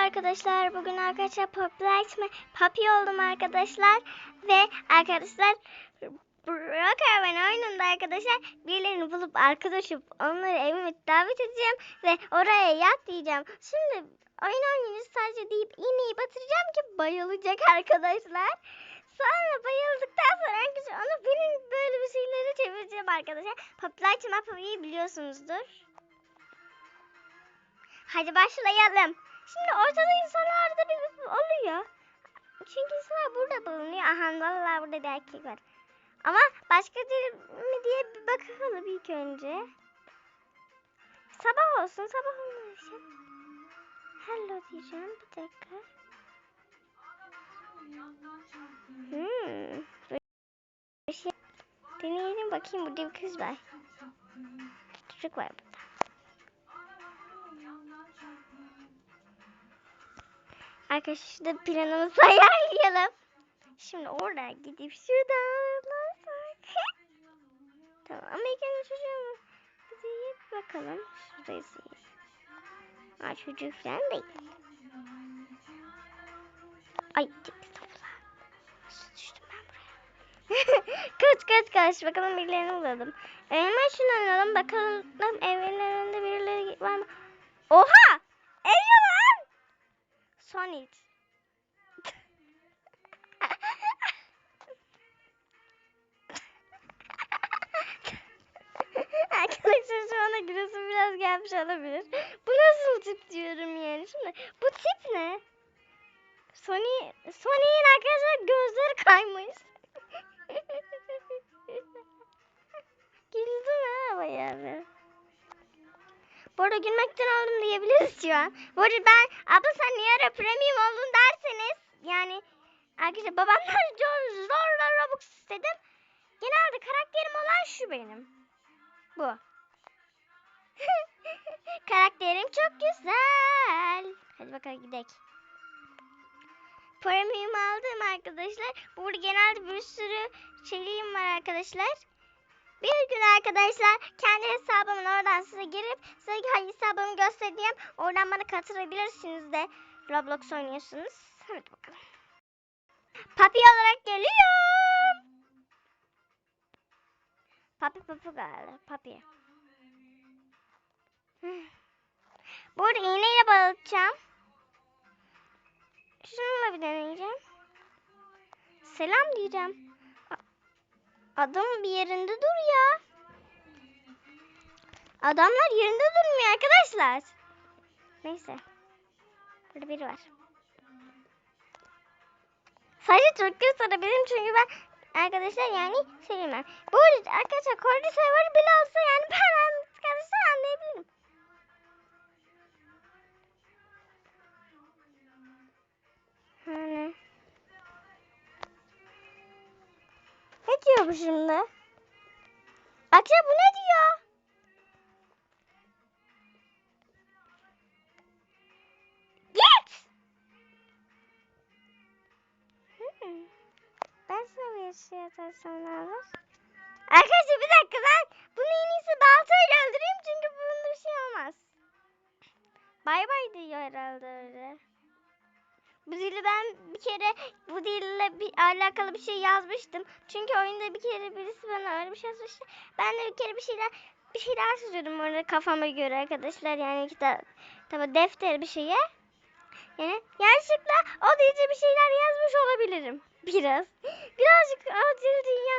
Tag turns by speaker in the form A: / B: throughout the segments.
A: arkadaşlar. Bugün arkadaşlar Popüler'me Papi oldum arkadaşlar. Ve arkadaşlar Brokerman oyununda arkadaşlar birilerini bulup arkadaş olup onları evime davet edeceğim ve oraya yat diyeceğim. Şimdi oyun oynayınca sadece deyip iğneyi batıracağım ki bayılacak arkadaşlar. Sonra bayıldıktan sonra arkadaşlar onu benim böyle bir şeyleri çevireceğim arkadaşlar. Popüler'me Papi'yi biliyorsunuzdur. Hadi başlayalım. Şimdi ortada insanlar da bir oluyor. Çünkü insanlar burada bulunuyor. Aha vallahi burada bir erkek var. Ama başka biri mi diye bir bakalım ilk önce. Sabah olsun. Sabah olmadığı için. Hello diyeceğim. Bir dakika. Hmm. Deneyelim bakayım. Burada bir kız var. Çocuk var. Arkadaşlar planımızı ayarlayalım. Şimdi oraya gidip şuradan Tamam Amerikan çocuğu Gidip bakalım. Şuradayız. Aa çocuk falan değil. Ay estağfurullah. Nasıl düştüm ben buraya? kaç kaç kaç. Bakalım birilerini bulalım. Hemen şunu alalım. Bakalım evin önünde birileri var mı? Oha! Gelmiş olabilir. Bu nasıl tip diyorum yani. Şimdi bu tip ne? Sony, Sony'in arkadaşlar gözleri kaymış. Güldüm ha bayağı bir. Bu arada gülmekten oldum diyebiliriz şu an. Bu arada ben abla sen niye ara premium oldun derseniz yani arkadaşlar babamdan zor, zorla Robux istedim. Genelde karakterim olan şu benim. Bu. Çok güzel. Hadi bakalım gidelim. Premium aldım arkadaşlar. Burada genelde bir sürü şeyliğim var arkadaşlar. Bir gün arkadaşlar kendi hesabımın oradan size girip size hesabımı göstereceğim. Oradan bana katılabilirsiniz de Roblox oynuyorsunuz. Hadi bakalım. Papi olarak geliyorum. Papi papi galiba. Papi. Bu arada iğneyle bağlatacağım. Şununla bir deneyeceğim. Selam diyeceğim. Adam bir yerinde dur ya. Adamlar yerinde durmuyor arkadaşlar. Neyse. Burada biri var. Sadece çok göz sorabilirim çünkü ben arkadaşlar yani sevmem. Bu arada arkadaşlar Kordi server bile olsa yani ben arkadaşlar anlayabilirim. Bu şimdi? Akşam bu ne diyor? Git! Hmm. Ben sana bir şey atarsam ne olur? Arkadaşlar bir dakika ben bunu en iyisi baltayla öldüreyim çünkü bunda bir şey olmaz. Bay bay diyor herhalde öyle. Bu dili ben bir kere bu dille bir alakalı bir şey yazmıştım. Çünkü oyunda bir kere birisi bana öyle bir şey yazmıştı. Ben de bir kere bir şeyler bir şeyler çiziyordum orada kafama göre arkadaşlar. Yani kitap tabi defter bir şeye. Yani yanlışlıkla o dilce bir şeyler yazmış olabilirim. Biraz. Birazcık o dil dünya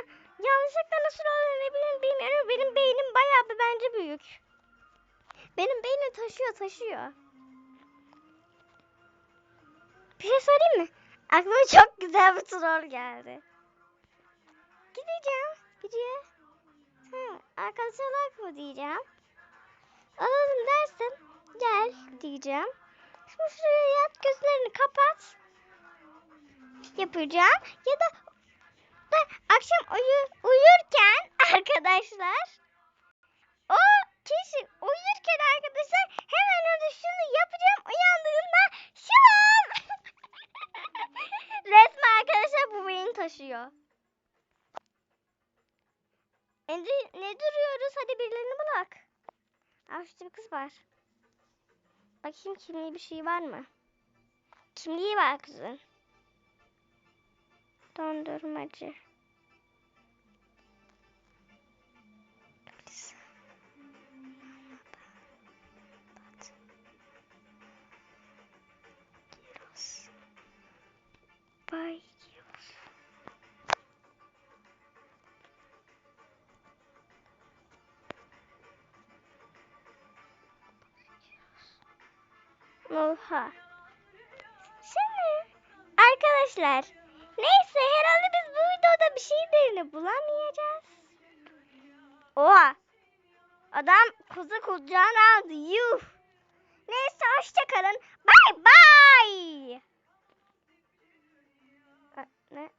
A: yanlışlıkla nasıl öğrenebilirim bilmiyorum. Benim beynim bayağı bir bence büyük. Benim beynim taşıyor taşıyor. Bir şey söyleyeyim mi? Aklıma çok güzel bir troll geldi. Gideceğim. Gidiyor. Tamam. Arkadaşlar mı diyeceğim. Alalım dersin. Gel diyeceğim. Şimdi şuraya yat gözlerini kapat. Yapacağım. Ya da ben akşam uyu, uyurken arkadaşlar o kişi uyurken arkadaşlar hemen orada şunu yapacağım uyandığında şu an resmen arkadaşlar taşıyor. E, ne, duruyoruz? Hadi birilerini bulak. Aa şurada bir kız var. Bakayım kimliği bir şey var mı? Şimdi iyi bak kızım. Dondurmacı. Oha. Şimdi arkadaşlar neyse herhalde biz bu videoda bir şeylerini bulamayacağız. Oha. Adam kuzu kucağına aldı. Yuh. Neyse hoşçakalın. Bay bay. Ne?